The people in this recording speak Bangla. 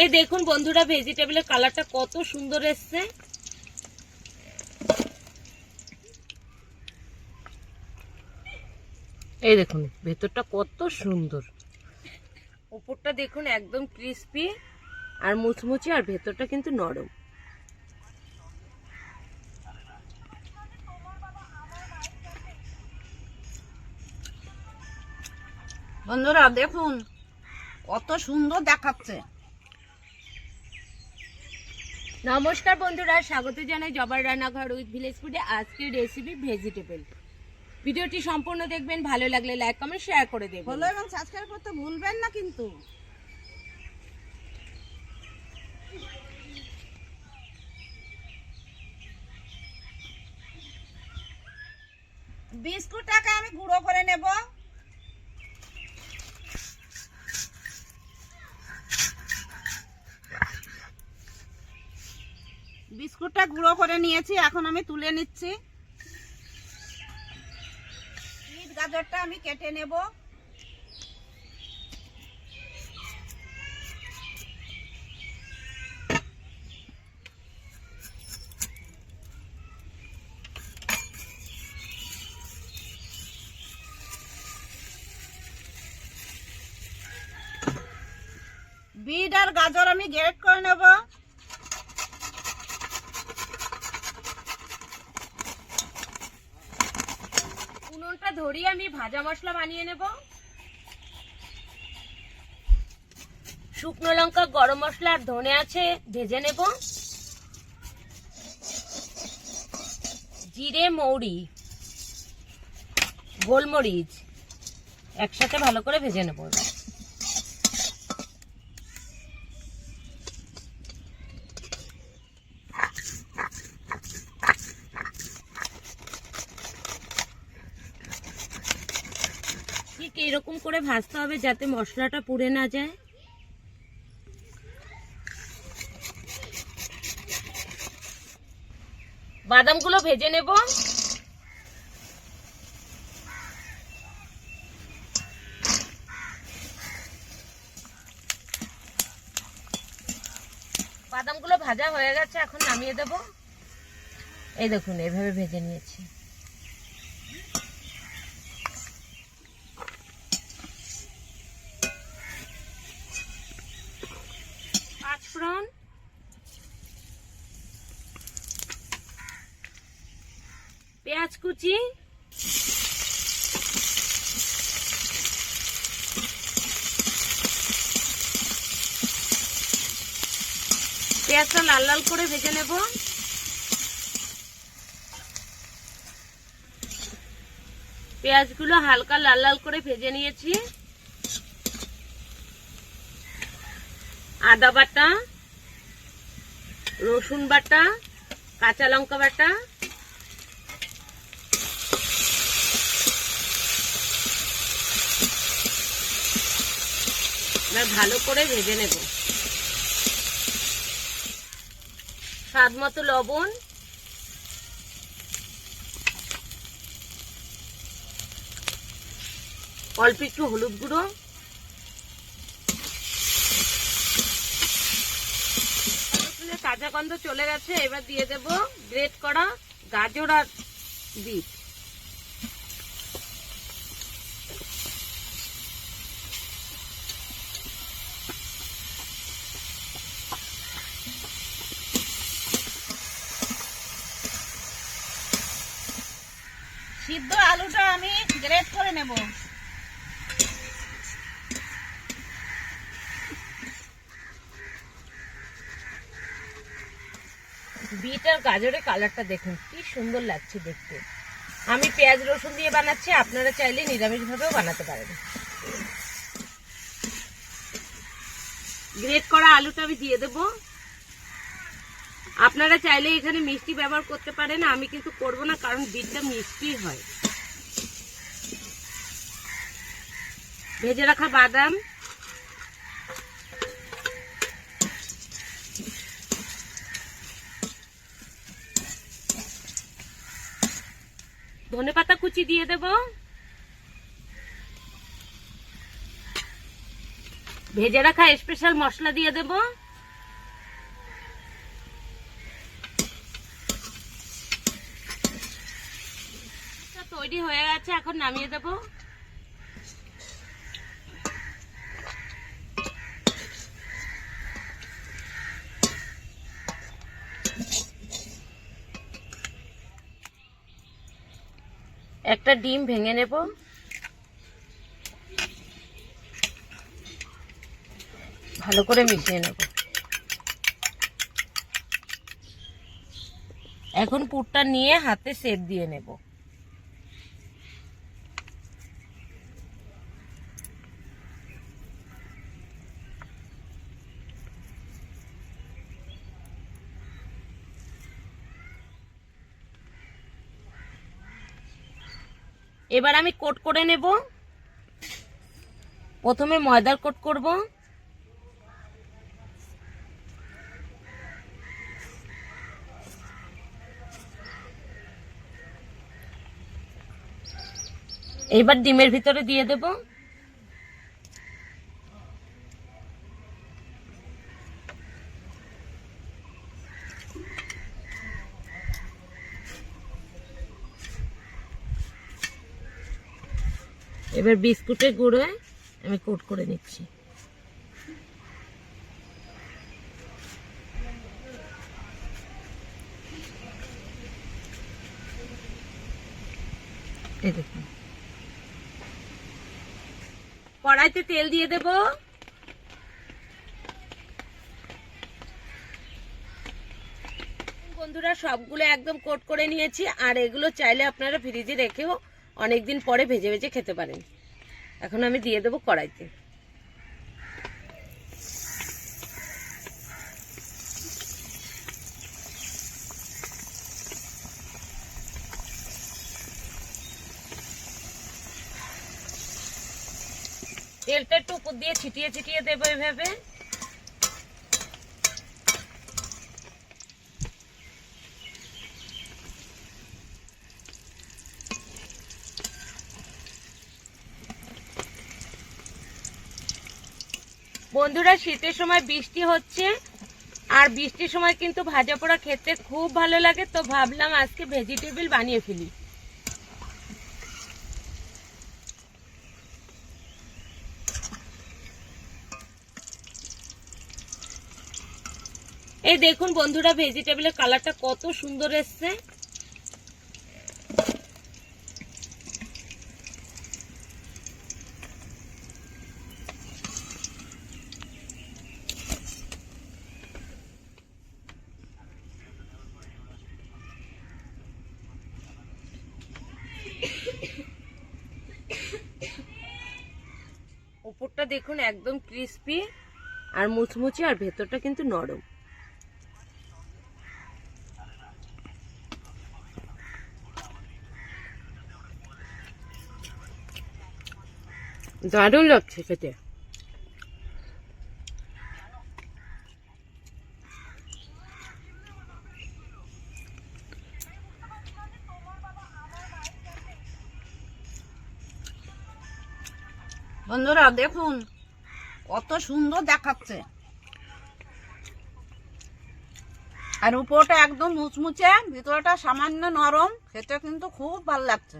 এই দেখুন বন্ধুরা ভেজিটেবলের কালারটা কত সুন্দর এসছে। এই দেখুন, ভেতরটা কত সুন্দর। উপরটা দেখুন একদম ক্রিস্পি আর মুচমুচে, আর ভেতরটা কিন্তু নরম। বন্ধুরা, দেখুন, কত সুন্দর দেখাচ্ছে। নমস্কার বন্ধুরা, স্বাগত জানাই জবার রান্নাঘর উইথ ভিলেজ ফুডে। আজকের রেসিপি ভেজিটেবল ভিডিওটি সম্পূর্ণ দেখবেন, ভালো লাগলে লাইক কমেন্ট শেয়ার করে দেবেন। ফলো এবং সাবস্ক্রাইব করতে ভুলবেন না কিন্তু। বিস্কুটটাকে আমি গুঁড়ো করে নেব। বিস্কুটটা গুঁড়ো করে নিয়েছি, এখন আমি তুলে নিচ্ছি। বিট গাজরটা আমি কেটে নেব। বিট আর গাজর আমি গ্রেট করে নেব। ধরিয়ে আমি ভাজা মশলা বানিয়ে নেব। শুকনো লঙ্কা, গরম মশলা আর ধনে আছে, ভেজে নেব। জিরে, মৌরি, গোলমরিচ একসাথে ভালো করে ভেজে নেব। এরকম করে ভাজতে হবে যাতে মশলাটা পুড়ে না যায়। বাদামগুলো ভেজে নেব। বাদামগুলো ভাজা হয়ে গেছে, এখন নামিয়ে দেব। এই দেখুন, এভাবে ভেজে নিয়েছি। পেঁয়াজ কুচি। পেঁয়াজটা লাল লাল করে ভেজে নেব। পেঁয়াজগুলো হালকা লাল লাল করে ভেজে নিয়েছি। আদা বাটা, রসুন বাটা, কাঁচা লঙ্কা বাটা এবার ভালো করে ভেজে নেব। স্বাদ মতো লবণ। অল্প একটু হলুদ গুঁড়ো। কাঁচা গন্ধ চলে গেছে, এবার দিয়ে দেব গ্রেট করা গাজর আর বিট। সিদ্ধ আলুটা আমি গ্রেট করে নেব। বিট আর গাজরের কালারটা দেখুন, কি সুন্দর লাগছে দেখতে। আমি পেঁয়াজ রসুন দিয়ে বানাচ্ছি, আপনারা চাইলে নিরামিষ ভাবেও বানাতে পারেন। গ্রেট করা আলুটা আমি দিয়ে দেব। আপনারা চাইলে এখানে মিষ্টি ব্যবহার করতে পারেন, আমি কিন্তু করব না, কারণ বিটটা মিষ্টি হয়। ভেজে রাখা বাদাম। ধনে পাতা কুচি দিয়ে দেব। ভেজে রাখা স্পেশাল মশলা দিয়ে দেব। তৈরি হয়ে গেছে, এখন নামিয়ে দেবো। একটা ডিম ভেঙে নেব। ভালো করে মিশিয়ে নেব। এখন পুরটা নিয়ে হাতে সেপ দিয়ে নেব। এবার আমি কোট করে নেব। প্রথমে ময়দার কোট করব। এইবার ডিমের ভিতরে দিয়ে দেব। এবার বিস্কুটের গুঁড়োয় আমি কোট করে নিচ্ছি। কড়াইতে তেল দিয়ে দেব। বন্ধুরা, সবগুলো একদম কোট করে নিয়েছি। আর এগুলো চাইলে আপনারা ফ্রিজে রেখেও অনেকদিন পরে ভেজে ভেজে খেতে পারেন। এখন আমি দিয়ে দেবো কড়াইতে। তেলটা একটু উপর দিয়ে ছিটিয়ে ছিটিয়ে দেবো এভাবে। বন্ধুরা, শীতের সময় বৃষ্টি হচ্ছে, আর বৃষ্টির সময় কিন্তু ভাজা পোড়া খেতে খুব ভালো লাগে, তো ভাবলাম আজকে ভেজিটেবল বানিয়ে ফেলি। এই দেখুন বন্ধুরা ভেজিটেবলের কালারটা কত সুন্দর এসছে। উপরটা দেখুন একদম ক্রিস্পি আর মুচমুচে আর ভেতরটা কিন্তু নরম। দারুণ লাগছে খেতে। বন্ধুরা, দেখুন, কত সুন্দর দেখাচ্ছে। আর উপরটা একদম মুচমুচে, ভিতরটা সামান্য নরম, খেতে কিন্তু খুব ভালো লাগছে।